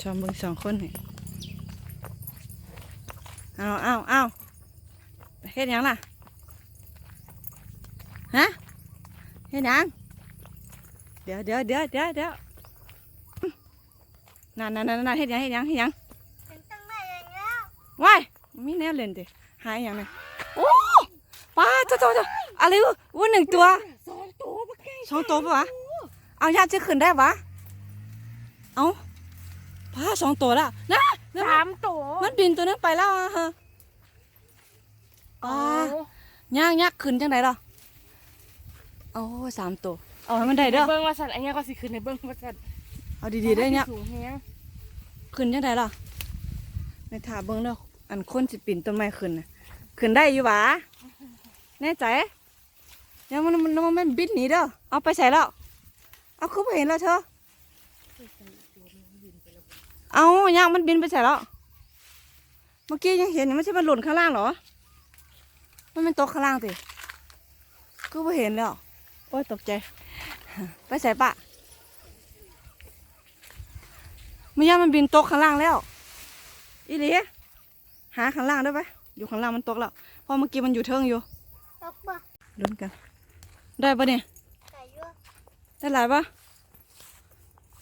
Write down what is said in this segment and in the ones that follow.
ชมเบิ่งสองคนนี่เอาเอาเอาเฮ็ดหยังล่ะ ฮะเฮ็ดหยังเดี๋ยวเดี๋ยวเดี๋ยวเดี๋ยวเดี๋ยวนั่นนั่นนั่นนั่นเฮ็ดหยังเฮ็ดหยังเฮ็ดหยังถึงตั้งได้ยังแล้วว้ายมีแนวเล่นดิหายหยังเนี่ยโอ้ป้าเจ้าเจ้าเจ้าอะไรวะวุ้นหนึ่งตัวสองตัวปะไก่สองตัวปะวะเอาญาติจะขึ้นได้ปะเอาป้า สองตัวแล้วนะนะสามตัวมันบินตัวนึงไปแล้วอะฮะป้าย่างยักษ์ขึ้นจังไดล่ะโอ้สามตัวเอาให้มันได้เด้อเบิ้งว่าสัตว์ไอ้เนี้ยก็สิขึ้นในเบิ้งว่าสัตว์เอาดีๆได้เนี่ยสูงแฮงขึ้นจังไดล่ะในถาเบิ่งเด้ออันคนสิปีนต้นไม้ขึ้นน่ะขึ้นได้อยู่หวะแน่ใจยังมันมันมันมันบินหนีเด้อเอาไปใส่แล้วเอาคือไปเห็นแล้วเธอ เอายางมันบินไปใส่แล้ว เมื่อกี้ยังเห็นอยู่ไม่ใช่มันหล่นข้างล่างเหรอ มันเป็นตกข้างล่างสิคือไปเห็นแล้วโอ้ยตกใจ ไปใส่ปะไม่ยางมันบินตกข้างล่างแล้ว อีหลีหาข้างล่างได้ปะอยู่ข้างล่างมันตกแล้ว เพราะเมื่อกี้มันอยู่เทิงอยู่ ตกปะลุ้นกัน ได้ปะเนี่ยไก่ยั่วได้หลายปะ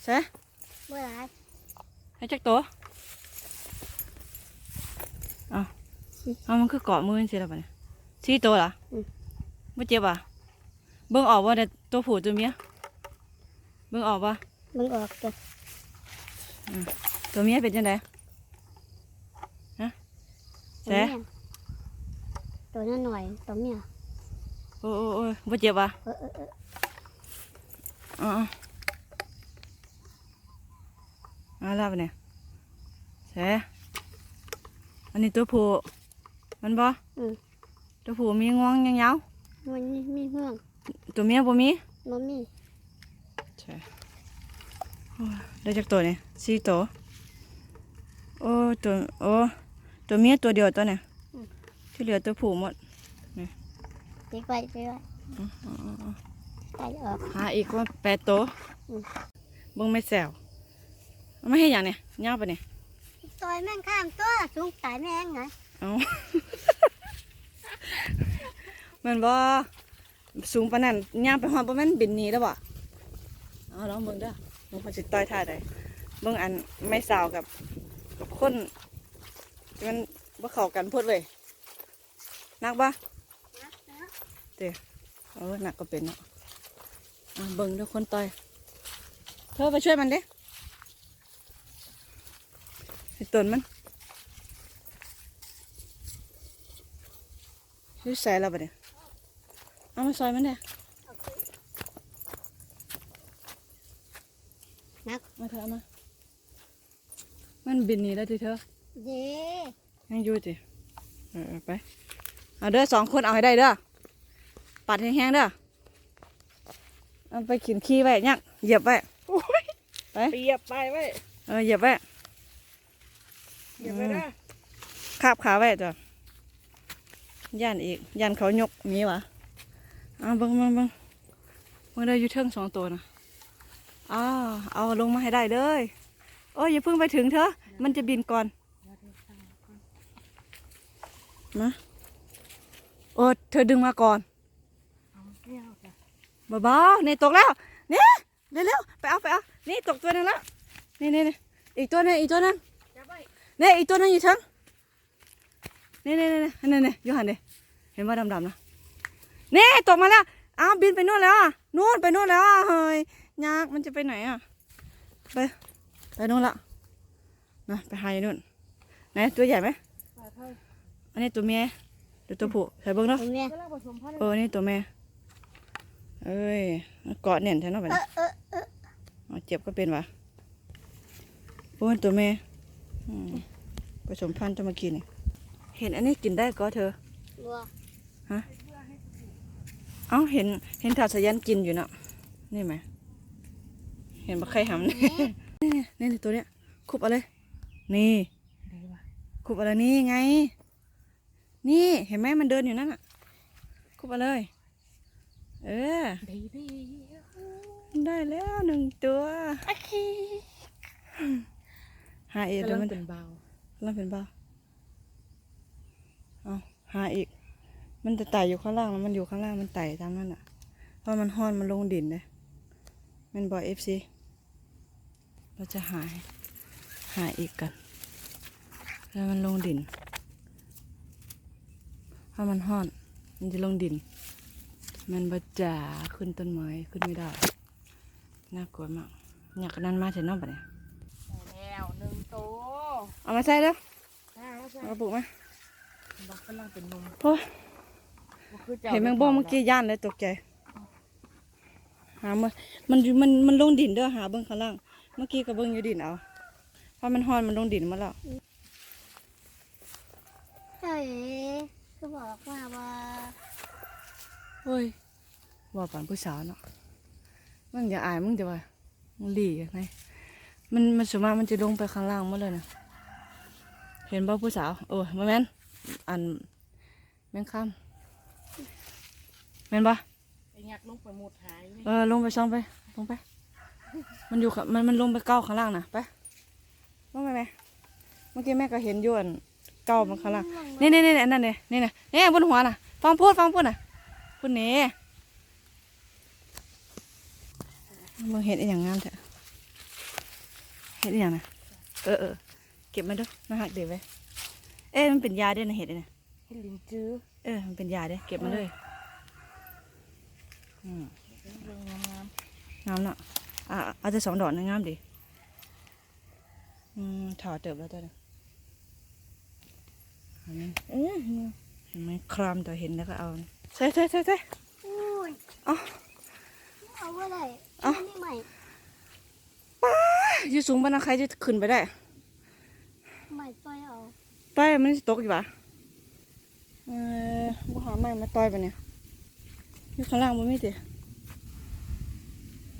เสะเมื่อไหร่ ให้จักตัวเอาเอามันคือเกาะมือสิแล้วปะเนี่ยสี่ตัวเหรออไม่เจ็บอะเบิ่งออกว่าแต่ตัวผู้ตัวเมียเบิ่งออกปะมึงออกจ้ะตัวเมียเป็นจังไดฮะเสะตัวนั้นหน่อยตัวเมียโอ้โอ้โอ้ยไม่เจ็บอะเออเออเออ อ๋อเอาละปะเนี่ยเสะอันนี้ตัวผู้มันบ่อืมตัวผู้มีงวงยาวมันมีมีเมืองๆตัวเมียบ่มีมันมีใช่โอ้ยได้จากตัวเนี่ยสี่ตัวโอ้ตัวโอ้ตัวเมียตัวเดียวตัวเนี่ยที่เหลือตัวผู้หมดติ๊กไปไปไว้ไก่ออกหาอีกว่าแปดตัวอืมเบิ่งไม่แซวเอา ไม่ให้อย่างเนี่ยย่างไปเนี่ยต่อยแม่งข้ามตัวสูงตายแม่งไงเอาแมันบ่สูงปานนั้นย่างไปหอดบ่แม่นบินหนีแล้วบ่เอาลองเบิ่งเด้อมันพอสิต่อยท่าใดเบิ่งอันไม่สาวกับกับคนที่มันบ่เข้ากันพูดเว้ยนักบ่เออหนักก็เป็นเนาะอะเบิ่งเด้วยคนต่อย เธอไปช่วยมันดิ ไอ้ตนมันช่วยใส่เราไปเนี่ยเอามาซอยมันเนี่ยมาเถอะเอามา มันบินหนีแล้วทีเธอเย่ยังอยู่จิเออเออไป เอาเด้อสองคนเอาให้ได้เด้อ ปัดแห้งๆเด้อ เอาไปขีนขี้ไว้เนี่ยเหยียบไว้ไปเปียบไปไว้ เออเหยียบไว้ อย่าไปนะคาบขาไว้จ้ะย่านอีกย่านเขายกมีวะเอาเบังเบังเบังเมื่อได้อยู่เทิงสองตัวนะอ้าวเอาลงมาให้ได้เลยโอ้ยอย่าเพิ่งไปถึงเถอะ มันจะบินก่อนมาโอ้เธอดึงมาก่อนไม่เอาจ้ะเบาๆนี่ตกแล้วนี่เร็วๆไปเอาไปเอานี่ตกตัวหนึงแล้วนี่นี่นี่อีกตัวหนึงอีกตัวหนึง จับไว้นี่อีกตัวหนึงอยู่ทั้งนี่นี่นี่นี่นี่นี่อยู่หันดิเห็นว่าดำๆนะนี่ตกมาแล้วอ้าวบินไปนู่นแล้วอะนู่นไปนู่นแล้วอะเฮ้ยยากมันจะไปไหนอะไปไปนู่นละนะไปหาอยู่นู่นไหนตัวใหญ่ไหมปลาเท่าอันนี้ตัวเมียเดี๋ยวตัวผู้ใส่เบิ้งเนาะตัวเมียกำลังผสมพันธุ์เออนี่ตัวแม่เอ้ยเกาะเน่นแท้เนาะบัดเอนี้อเออเอออ๋อเจ็บก็เป็นวะโอ้ยตัวแม่อืม ผสมพันธุ์จะมากินนี่เห็นอันนี้กินได้ก็เธอบัวเอ้าเห็นเห็นถาดสายันกินอยู่เนาะนี่ไหมเห็นบักไข่หำนี่นี่นี่นี่ตัวเนี้ยคุบเอะไรนี่คุบอะไรนี่ไง นี่เห็นไหมมันเดินอยู่นั่นอะคุบเอะไรเออเบบี้ได้แล้วหนึ่งตัวโอเค หาอีกกำเดี๋ยลัวงมันเป็นเบาแล้วเป็นบ้าเอาหาอีก มันจะไต่อยู่ข้างล่างแล้วมันอยู่ข้างล่างมันไต่ตามนั่นอะ เพราะมันห้อนมันลงดินเลยมันบอยเอฟซีเราจะหาหาอีกกัน แล้วมันลงดินเพราะมันห้อน มันจะลงดิน มันบจ่าขึ้นต้นไม้ขึ้นไม่ได้ น่ากลัวมากอยากนั่นมาเถอะเน้องปะเนี่ยแล้วหนึ่งโต เอามาใส่แล้วใช่ใช่เอากระปุกมาบอกกำลังเป็นนมโอ้ยบ่คือจ้าเห็นแมงบ้องเมื่อกี้ย่านเลยตกใจ หามันมันอยู่มันมันลงดินเด้อหาเบิ้งข้างล่าง เมื่อกี้ก็เบิ้งอยู่ดินเอาเพราะมันห้อนมันลงดินมาแล้วเฮ้ยก็บอกว่าว่าเฮ้ยว่าปานผู้สาวเนาะมึงอย่าอายมึงจะว่ามึงหลีกไงมันมันส่วนมากมันจะลงไปข้างล่างหมดเลยนะ เห็นบ่ผู้สาวเออมาแม่นอันแม่งข้ามแม่นบ่ไอ้ยักษ์ลงไปหมดหายเลยเออลงไปซ่องไปลงไป มันอยู่ข้างมันมันลงไปเก้าข้างล่างนะไปลงไปไหมเมื่อกี้แม่ก็เห็นอยวนเก้ามันข้างล่างนี่นี่นี่อันนั่นเนี่ยนี่นะนี่บนหัวน่ะ ฟังพูดฟังพูดน่ะพูดเน่มึงเห็นอหย่างงามเถอะเห็นอหย่างนะเออเออ เก็บมาดูนะฮะเดี๋ยวไว้เอ๊ะมันเป็นยาด้วยนะเห็ดเนี่ยเห็นลิ้นจื้อเออมันเป็นยาด้วยเก็บมาเลยอืมเรื่องงามงามเนาะอะเอาแต่สองดอกนะงามดิอืมถอดเติบแล้วตัวนึงเห็นไหมๆเออเห็นไหมครามตัวเห็นแล้วก็เอาใส่ใส่ใส่ใส่อุ้ยเอ้าเอาไว้เลยเอ้านี่ใหม่อยืดสูงปานนะใครจะขึ้นไปได้ ใหม่ต่อยเอา ต้อยมันสิตกอยู่ปะเออว่าหาไม้มาต้อยไปเนี่ยอยู่ข้างล่างมันไม่ติ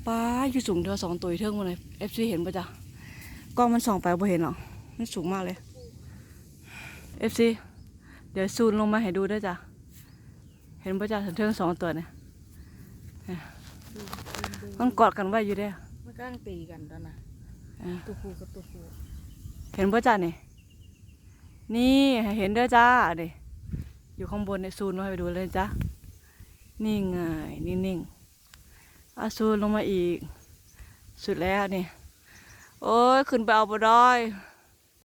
ป้าอยู่สูงเท่าสองตัวอยู่เท่งมาเลยเอฟซีเห็นปะจ๊ะกล้องมันส่องไปบ่เห็นหรอกมันสูงมากเลยเอฟซีเดี๋ยวซูนลงมาให้ดูด้วยจ้ะเห็นปะจ๊ะถึงเท่งสองตัวเนี่ยมันกอดกันไว้อยู่เด้อมันกำลังตีกันตอนน่ะเออตัวผู้กับตัวผู้เห็นปะจ๊ะนี่นี่ในี่เห็นเด้อจ้าดิอยู่ข้างบนในซูนมาให้ดูเลยจ้านี่ไงนิ่งอาซูนลงมาอีก สุดแล้วนี่ โอ้ยขึ้นไปเอาบ่ได้